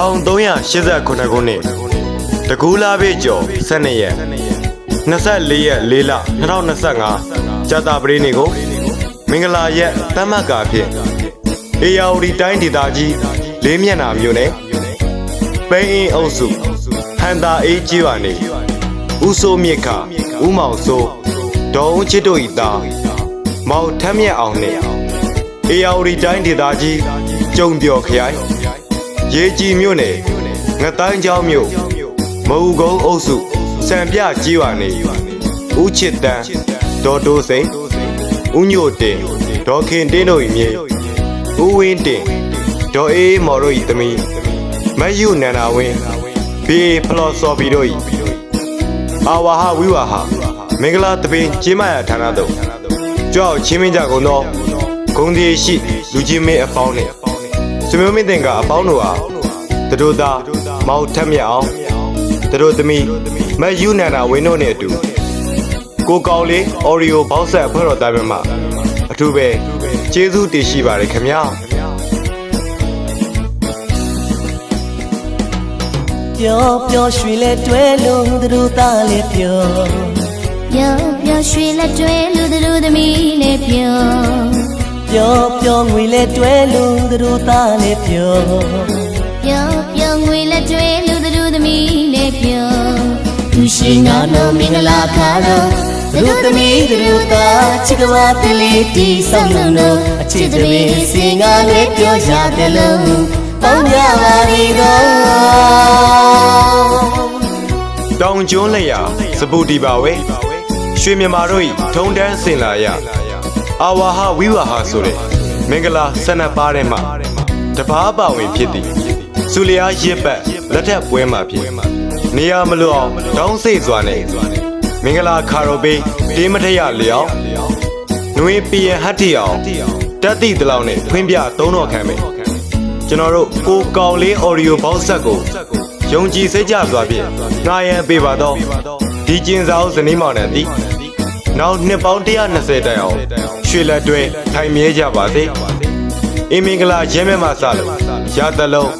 1389ခုနှစ်တကူလာပေကျော်12ရက်24ရက်4လ2025ကြာတာပရိနေကိုမင်္ဂလာရက်တမတ်ကာဖြင့်အေယာဝတီတိုင်းဒေသကြီးလေးမျက်နှာမြို့နယ်ပိန်းအင်းအုပ်စုဟန်တာအေးကြီးပါနေဦးစိုးမြင့်ခဦးမောင်စိုးဒေါ်ဦးချစ်တို့ဤသားမောင်ထမ်းမြတ်အောင်နှင့်အေယာဝတီတိုင်းဒေသကြီးကျုံပြော်ခရိုင် ရေကြီးမြို့နယ်ငတိုင်းကျောင်းမြို့မအူကုန်းအုပ်စုစံပြကြီးဝါနေဦးချစ်တန်းဒေါ်တိုးစိန်ဦးညိုတင်ဒေါ်ခင်တင်းတို့၏မြေဦးဝင်းတင်ဒေါ်အေးမော်တို့၏သမီးမယူနန္ဒာဝင်းဘေဖလော်စော်ဘီတို့၏အာဝါဟဝိဝါဟမင်္ဂလာတပင်ကျင်းမရဌာနသို့ကြောက်ချင်းမင်းကြကုန်သောဂုံဒီရှိလူချင်းမင်းအပေါင်းနှင့် ဆွေမျိုးမင်းတင်ကအပေါင်းတို့ဟာတတို့သားမောင်ထက်မြတ်အောင်တတို့သမီးမယူနန္ဒာဝင်းတို့နဲ့အတူကိုကောင်လေးအော်ရီယိုဘောက်ဆက်ဖွဲ့တော်သားမြတ်မှာအထူးပဲကျေးဇူးတင်ရှိပါတယ်ခင်ဗျာပျော်ပျော်ရွှင်လဲတွဲလို့သူတို့သားလဲပျော်ပျော်ပျော်ရွှင်လက်တွဲလူသူတို့သမီးလေးပျော် ပျော်ပျော်ငွေလဲတွဲလို့သူတို့သားလဲပျော်ပျော်ပျော်ငွေလက်တွဲလူသူတို့သမီးလေးပျော်သူရှိငါနော်မင်္ဂလာခါတော့သူတို့သမီးသူတို့သားချစ်ကဝါတလေးတီဆောင်လုံးတော့အချစ်တပင်စင်ငါလဲပြောရတယ်လို့ပေါင်းကြပါလေတော့တောင်ကျွန်းလက်ရာစပူတီပါဝဲရွှေမြမာတို့၏ထုံတန်းစင်လာရ အာဝါဟဝိဝါဟဆိုတဲ့မင်္ဂလာဆန္ဒပါးထဲမှာတပားပါဝင်ဖြစ်သည်စူလျာရစ်ပတ်လက်ထက်ပွဲမှာဖြစ်နေရမလို့အောင်တောင်းစိတ်စွာနဲ့မင်္ဂလာခါရိုပေးတေးမထရလျောက်နွေပီယဟတ်တီအောင်တက်တိတလောက်နဲ့ဖွင့်ပြသုံးတော်ခံမယ်ကျွန်တော်တို့ကိုကောင်လေးအော်ဒီယိုဘောက်ဆက်ကိုယုံကြည်စိတ်ကြစွာဖြင့်ငှားရန်ပေးပါတော့ဒီကျင်းစာအုပ်ဇနီးမောင်နှံသည် နောက်နှစ်ပေါင်း120တိုင်အောင်ရွှေလက်တွဲထိုင်မြဲကြပါစေအင်းမင်္ဂလာရဲမဲမှာစလို့ရတလုံး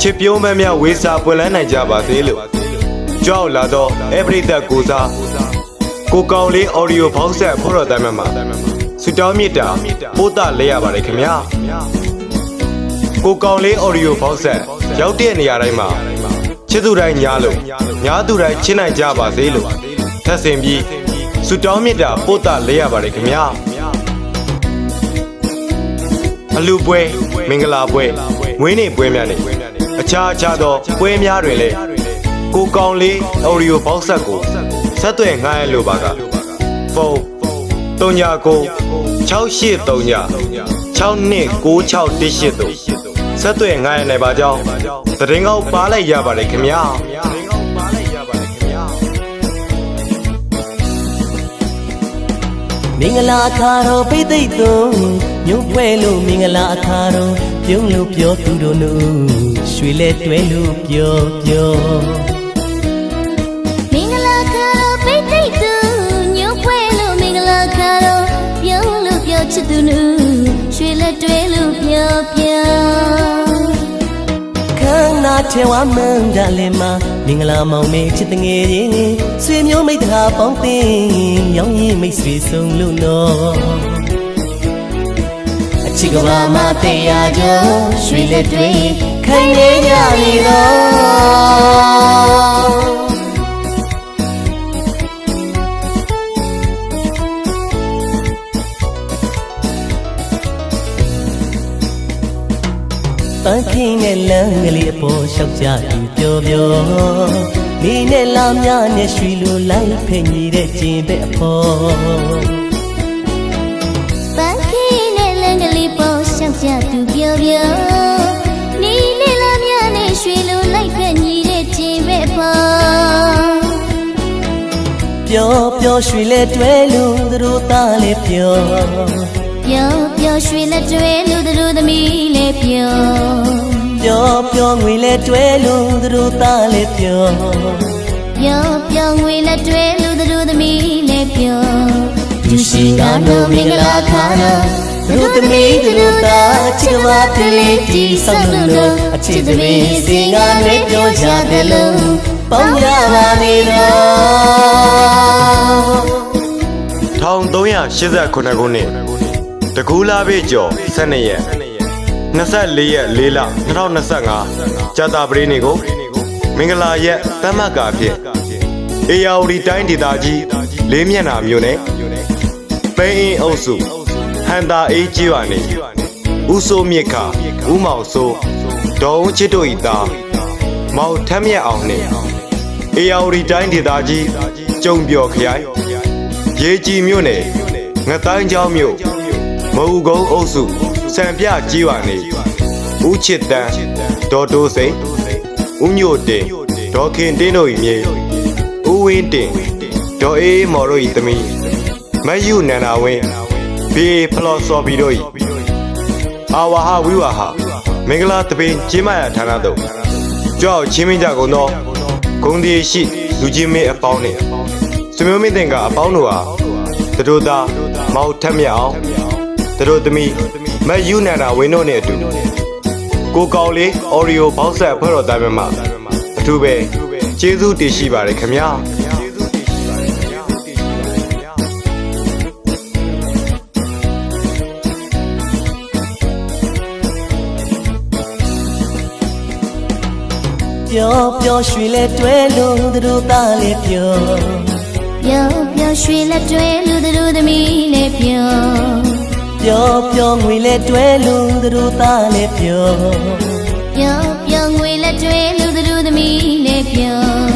ချစ်ပြုံးမဲများဝေစာပွင့်လန်းနိုင်ကြပါစေလို့ကြောက်လာတော့အပရိသတ်ကိုစားကိုကောင်လေးအော်ဒီယိုဘောက်ဆက်ဖော်တော်တိုင်းမှာဆူတောင်းမြစ်တာပို့တာလဲရပါတယ်ခင်ဗျာကိုကောင်လေးအော်ဒီယိုဘောက်ဆက်ရောက်တဲ့နေရာတိုင်းမှာချစ်သူတိုင်းညားလို့ညားသူတိုင်းချစ်နိုင်ကြပါစေလို့ထပ်ဆင်ပြီး ဆုတောင်းမြတ်တာပို့တာလဲရပါတယ်ခင်ဗျာအလူပွဲမင်္ဂလာပွဲမွေးနေ့ပွဲများနဲ့အခြားအခြားသောပွဲများတွင်လည်းကိုကောင်လေးအော်ဒီယိုဘောက်ဆက်ကိုဆက်သွယ်ငှားရလို့ပါကဖုန်း39 6839 629618တို့ဆက်သွယ်ငှားရနိုင်ပါကြောင်းသတင်းကောက်ပါလိုက်ရပါတယ်ခင်ဗျာ င်္ဂလာအခါတော်ပိတ်သိမ့်သွန်ညုံပွဲလို့မင်္ဂလာအခါတော်ပြုံးလို့ပြောသူတို့နုရွှေလဲတွဲလို့ပြောပြောမင်္ဂလာခါတော့ပိတ်သိမ့်သူညို့ပွဲလို့မင်္ဂလာခါတော့ပြုံးလို့ပြောချစ်သူနူရွှေလက်တွဲလို့ပြောပြောခန်းနာ ထဲဝမန်းကြလဲမှာမင်္ဂလာမောင်မေချစ်တငယ်ချင်းဆွေမျိုးမိတ်တကာပေါင်းတင်ရောင်းရင်မိတ်ဆွေဆုံးလို့နော်အချစ်ကဘာမတရားကြောရွှေလက်တွေခိုင်နေကြပြီတော့ ပြောပြောနေနဲ့လာများနဲ့ရွှီလိုလိုက်ဖက်ညီတဲ့ကျင်ပဲအဖော်ပန်းခင်းနဲ့လမ်းကလေးပေါ်ရှောက်ကြသူပြောပြောနီးနေလာမြနဲ့ရွှေလိုလိုက်ဖက်ညီတဲ့ခြင်းပဲပေါ်ပျော်ပျော်ရွှီလဲတွဲလို့သူတို့သားလဲပျော်ပျော်ပျော်ရွှေလက်တွဲလူသူတို့သမီးလေးပျော် ပျော်ပျော်ငွေလဲတွဲလို့သူတို့သားလဲပျော်ပျော်ပျော်ငွေလက်တွဲလူသူတို့သမီးလေးပျော်သူရှိငါတို့မင်္ဂလာခါတော့သူတို့သမီးသူတို့သားချစ်ကဘာကလေးတီဆောင်လို့အချစ်သမီးစင်ကားတွေပြောကြတယ်လို့ပေါင်းရပါလေတော့1389ခုနှစ်တကူလာပေကျော်12ရက် 24ရက်4လ2025ကြာတာပရိနေကိုမင်္ဂလာရက်တမတ်ကာဖြင့်အေယာဝတီတိုင်းဒေသကြီးလေးမျက်နှာမြို့နယ်ပိန်းအင်းအုပ်စုဟန်တာအေးကြီးပါနေဦးစိုးမြစ်ခဦးမောင်စိုးဒေါ်ဦးချစ်တို့ဤသားမောင်ထမ်းမြတ်အောင်နှင့်အေယာဝတီတိုင်းဒေသကြီးကျုံပြော်ခရိုင်ရေကြီးမြို့နယ်ငတိုင်းချောင်းမြို့မအူကုန်းအုပ်စု စံပြကြီးဝါနေဦးချစ်တန်းဒေါ်တိုးစိန်ဦးညိုတင်ဒေါ်ခင်တင်းတို့၏မြေဦးဝင်းတင်ဒေါ်အေးမော်တို့၏သမီးမတ်ယူနန္ဒာဝင်းဘီဖလော်စော်ဘီတို့၏အာဝါဟဝိဝါဟမင်္ဂလာတပင်ကျင်းမရဌာနသို့ကြောက်ချင်းမင်းကြကုန်သောဂုံဒီရှိလူချင်းမင်းအပေါင်းနှင့်စမျိုးမင်းတင်ကအပေါင်းတို့ဟာသူတို့သားမောက်ထက်မြက်အောင်သူတို့သမီး မတ်ယူနန္ဒာဝင်းတို့နဲ့အတူကိုကောင်လေးအော်ရီယိုဘောက်ဆက်ဖွဲ့တော်သားမြတ်မှာအထူးပဲကျေးဇူးတင်ရှိပါတယ်ခင်ဗျာပျော်ပျော်ရွှင်လဲတွဲလို့သူတို့သားလေးပျော်ပျော်ပျော်ရွှင်လက်တွဲလူတို့သမီးနဲ့ပျော် ပျော်ပျော်ငွေလဲတွဲလို့သူတို့သားလေးပျော်ပျော်ပျော်ငွေလက်တွဲလူတို့သမီးနဲ့ပျော်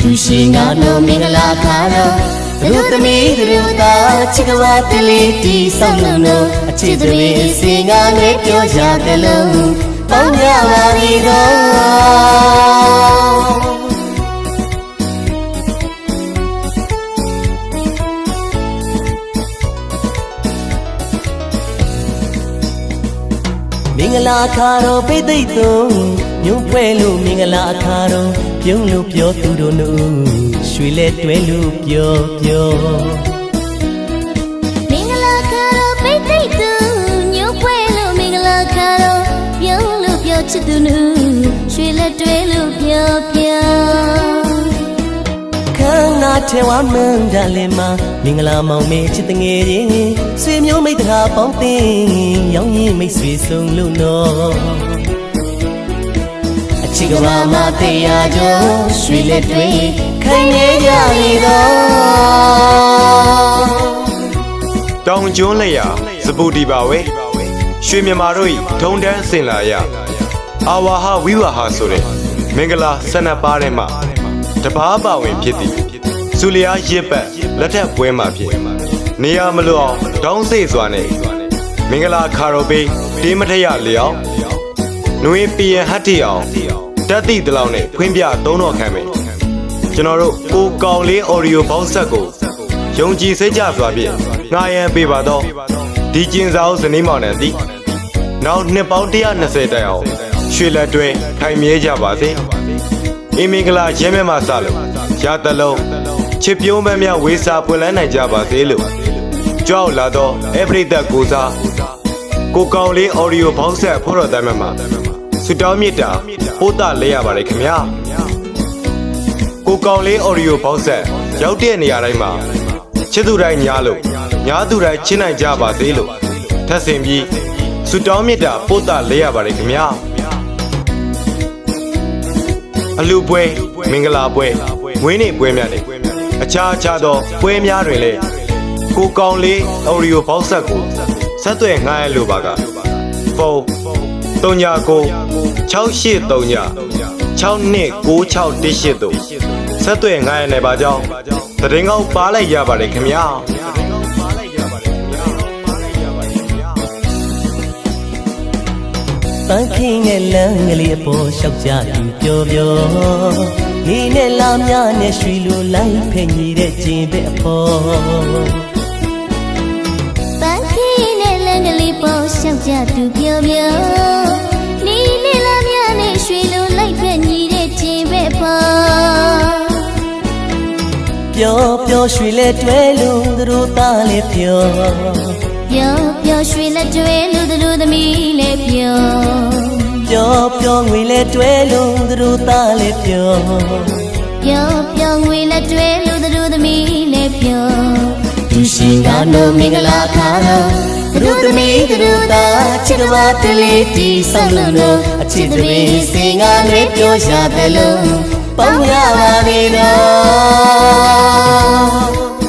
သူရှိငါတို့မင်္ဂလာခါတော့သူတို့သမီးသူတို့သားချစ်ကဘာတလေးတီဆောင်လို့အချစ်သမီးစင်ကားလေးပြောကြတယ်လို့ပေါင်းရပါပြီတော့ မင်္ဂလာအခါတော်ပိတ်သိမ့်သွန်ညွန့်ပွဲလို့မင်္ဂလာအခါတော်ပြုံးလို့ပြောသူတို့နုရွှေလဲတွဲလို့ပြောပြောမင်္ဂလာခါတော့ပိတ်သိမ့်သူညို့ပွဲလို့မင်္ဂလာခါတော့ပြုံးလို့ပြောချစ်သူနူရွှေလက်တွဲလို့ပြောပြောခန်းနာ ထဲဝမန်းဒါလည်းမမင်္ဂလာမောင်မေချစ်တငယ်ချင်းဆွေမျိုးမိတ္တဟာပေါင်းတင်ရောင်းရင်မိတ်ဆွေဆုံးလို့နော်အချစ်ကဘာမတရားကြောရွှေလက်တွေခိုင်နေကြလေတော့တောင်ကျွန်းလက်ရစပူတီပါဝဲရွှေမြမာတို့၏ထုံတန်းစင်လာရအာဝါဟဝိဝါဟဆိုတဲ့မင်္ဂလာဆန္ဒပါးထဲမှာတပားပါဝင်ဖြစ်သည် စူလျာရစ်ပတ်လက်ထက်ပွဲမှာဖြစ်နေရမလို့အောင်တောင်းစိတ်စွာနဲ့မင်္ဂလာခါတော်ပေးတေးမထရလျောက်နွေပီယဟတ်တီအောင်တက်တိတလောက်နဲ့ဖွင့်ပြသုံးတော်ခံမယ်ကျွန်တော်တို့ကိုကောင်လေးအော်ဒီယိုဘောက်ဆက်ကိုယုံကြည်စိတ်ကြစွာဖြင့်ငှားရန်ပေးပါတော့ဒီကျင်းစာအုပ်ဇနီးမောင်နဲ့သည်နောက်နှစ်ပေါင်း120တိုင်အောင်ရွှေလက်တွဲခိုင်မြဲကြပါစေအင်းမင်္ဂလာရဲမဲမှာစလို့ရတလုံး ချစ်ပြုံးမများဝေစာပွင့်လန်းနိုင်ကြပါစေလို့ကြောက်လာတော့အပရိသတ်ကိုစားကိုကောင်လေးအော်ဒီယိုဘောက်ဆက်ဖို့တော်တမ်းမှာဆွတောင်းမြစ်တာပို့တာလဲရပါတယ်ခင်ဗျာကိုကောင်လေးအော်ဒီယိုဘောက်ဆက်ရောက်တဲ့နေရာတိုင်းမှာချစ်သူတိုင်းညားလို့ညားသူတိုင်းချစ်နိုင်ကြပါစေလို့ထပ်ဆင်ပြီးဆွတောင်းမြစ်တာပို့တာလဲရပါတယ်ခင်ဗျာအလူပွဲမင်္ဂလာပွဲဝင်းနေပွဲများနဲ့ အခြားအခြားသောပွဲများတွင်လည်းကိုကောင်လေးအော်ဒီယိုဘောက်ဆက်ကိုဆက်သွယ်ငှားရလိုပါကဖုန်း39 6839 629618တို့ဆက်သွယ်ငှားရနိုင်ပါကြောင်းသတင်းကောင်းပါလိုက်ရပါတယ်ခင်ဗျာပန်းခင်းနဲ့လမ်းကလေးအပေါ်လျှောက်ကြသူပြောပြော နေနဲ့လာများနဲ့ရွှေလိုလိုက်ဖဲ့ညီတဲ့ကျင်ပဲအဖော်ပန်းခင်းနဲ့လမ်းကလေးပေါ်ရှောက်ကြသူပြောပြောနီးလေးလာမြနဲ့ရွှေလိုလိုက်ဖက်ညီတဲ့ခြင်းပဲပေါ်ပျော်ပျော်ရွှေလဲတွဲလို့သူတို့သားလေးပျော်ပပျော်ပျော်ရွှေလက်ကျွဲလူသူလူသမီးလည်းပျော် ပျော်ပျော်ငွေလဲတွဲလုံးသူတို့သားလဲပျော်ပျော်ပျော်ငွေလက်ကျွဲလူသူလူသမီးလည်းပျော်သူရှင်ကနိုမင်္ဂလာခါတော့သူတို့သမီးသူတို့သားချစ်ကဘာတလေးတီဆောင်လို့တော့အချစ်တပင်စင်ကလည်းပြောရှာတယ်လို့ပေါင်းရပါသေးတော့